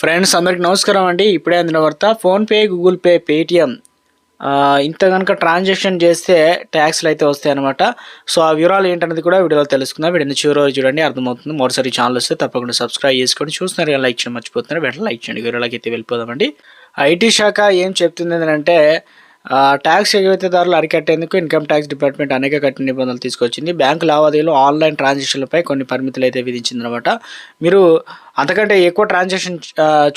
Friends అందరికి నమస్కారం అండి. ఇప్పుడే అందిన వార్త ఫోన్పే గూగుల్ పే పేటిఎం. ఇంత కనుక ట్రాన్సాక్షన్ చేస్తే ట్యాక్స్లు అయితే వస్తాయి అనమాట సో ఆ వివరాలు ఏంటనేది కూడా వీడియోలో తెలుసుకుందాం. వీడియోని చివరి రోజు చూడండి అర్థమవుతుంది. మరోసారి ఛానల్ వస్తే తప్పకుండా సబ్స్క్రైబ్ చేసుకోండి చూస్తున్నారు లైక్ చేయడం మర్చిపోతున్నారు. వెంటనే లైక్ చేయండి. వివరాలకి అయితే వెళ్ళిపోదామండి. ఐటీ శాఖ ఏం చెప్తుంది అంటే ట్యాక్స్ ఎగవేతదారులు అరికట్టేందుకు ఇన్కమ్ ట్యాక్స్ డిపార్ట్మెంట్ అనేక కఠిన నిబంధనలు తీసుకొచ్చింది. బ్యాంకు లావాదేవీలు ఆన్లైన్ ట్రాన్సాక్షన్లపై కొన్ని పరిమితులు అయితే విధించిందనమాట మీరు అంతకంటే ఎక్కువ ట్రాన్సాక్షన్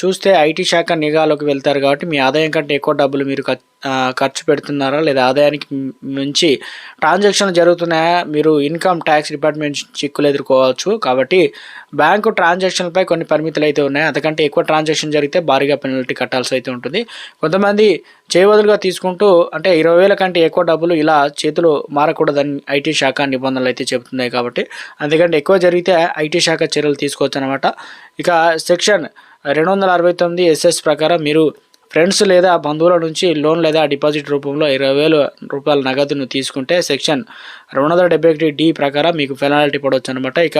చూస్తే ఐటీ శాఖ నిఘాలోకి వెళ్తారు కాబట్టి మీ ఆదాయం కంటే ఎక్కువ డబ్బులు మీరు ఖర్చు పెడుతున్నారా? లేదా ఆదాయానికి మించి ట్రాన్సాక్షన్లు జరుగుతున్నాయా? మీరు ఇన్కమ్ ట్యాక్స్ డిపార్ట్మెంట్ చిక్కులు ఎదుర్కోవచ్చు కాబట్టి బ్యాంకు ట్రాన్సాక్షన్లపై కొన్ని పరిమితులు అయితే ఉన్నాయి. అంతకంటే ఎక్కువ ట్రాన్సాక్షన్ జరిగితే భారీగా పెనాల్టీ కట్టాల్సి అయితే ఉంటుంది. కొంతమంది చేయవదులుగా తీసుకుంటూ అంటే ఇరవై వేల కంటే ఎక్కువ డబ్బులు ఇలా చేతులు మారకూడదని ఐటీ శాఖ నిబంధనలు అయితే చెబుతున్నాయి కాబట్టి. అందుకంటే ఎక్కువ జరిగితే ఐటీ శాఖ చర్యలు తీసుకోవచ్చు అనమాట ఇక సెక్షన్ రెండు వందల అరవై తొమ్మిది ఎస్ఎస్ ప్రకారం మీరు ఫ్రెండ్స్ లేదా బంధువుల నుంచి లోన్ లేదా డిపాజిట్ రూపంలో ఇరవై వేల రూపాయల నగదును తీసుకుంటే సెక్షన్ రెండు వందల డెబ్బై ఒకటి డి ప్రకారం మీకు పెనాల్టీ పడవచ్చు అనమాట ఇక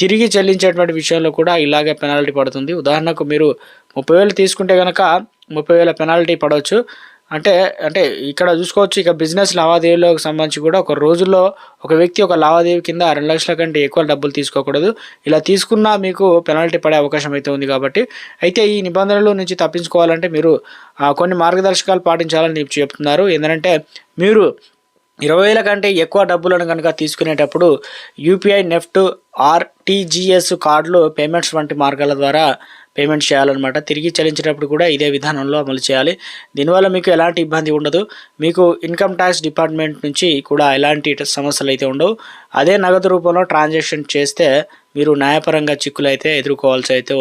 తిరిగి చెల్లించేటువంటి విషయంలో కూడా ఇలాగే పెనాల్టీ పడుతుంది. ఉదాహరణకు మీరు ముప్పై వేలు తీసుకుంటే కనుక ముప్పై వేల పెనాల్టీ పడవచ్చు. అంటే అంటే ఇక్కడ చూసుకోవచ్చు ఇక బిజినెస్ లావాదేవీలకు సంబంధించి కూడా ఒక రోజుల్లో ఒక వ్యక్తి ఒక లావాదేవీ కింద రెండు లక్షల కంటే ఎక్కువ డబ్బులు తీసుకోకూడదు. ఇలా తీసుకున్నా మీకు పెనాల్టీ పడే అవకాశం అయితే ఉంది కాబట్టి. అయితే ఈ నిబంధనల నుంచి తప్పించుకోవాలంటే మీరు కొన్ని మార్గదర్శకాలు పాటించాలని చెప్తున్నారు. ఏంటంటే మీరు ఇరవై వేల కంటే ఎక్కువ డబ్బులను కనుక తీసుకునేటప్పుడు UPI NEFT RTGS cards payments వంటి మార్గాల ద్వారా పేమెంట్ చేయాలన్నమాట. తిరిగి చెల్లించేటప్పుడు కూడా ఇదే విధానంలో అమలు చేయాలి. దీనివల్ల మీకు ఎలాంటి ఇబ్బంది ఉండదు. మీకు ఇన్కమ్ ట్యాక్స్ డిపార్ట్మెంట్ నుంచి కూడా ఎలాంటి సమస్యలు అయితే ఉండవు. అదే నగదు రూపంలో ట్రాన్సాక్షన్ చేస్తే మీరు న్యాయపరంగా చిక్కులు అయితే ఎదుర్కోవాల్సి అయితే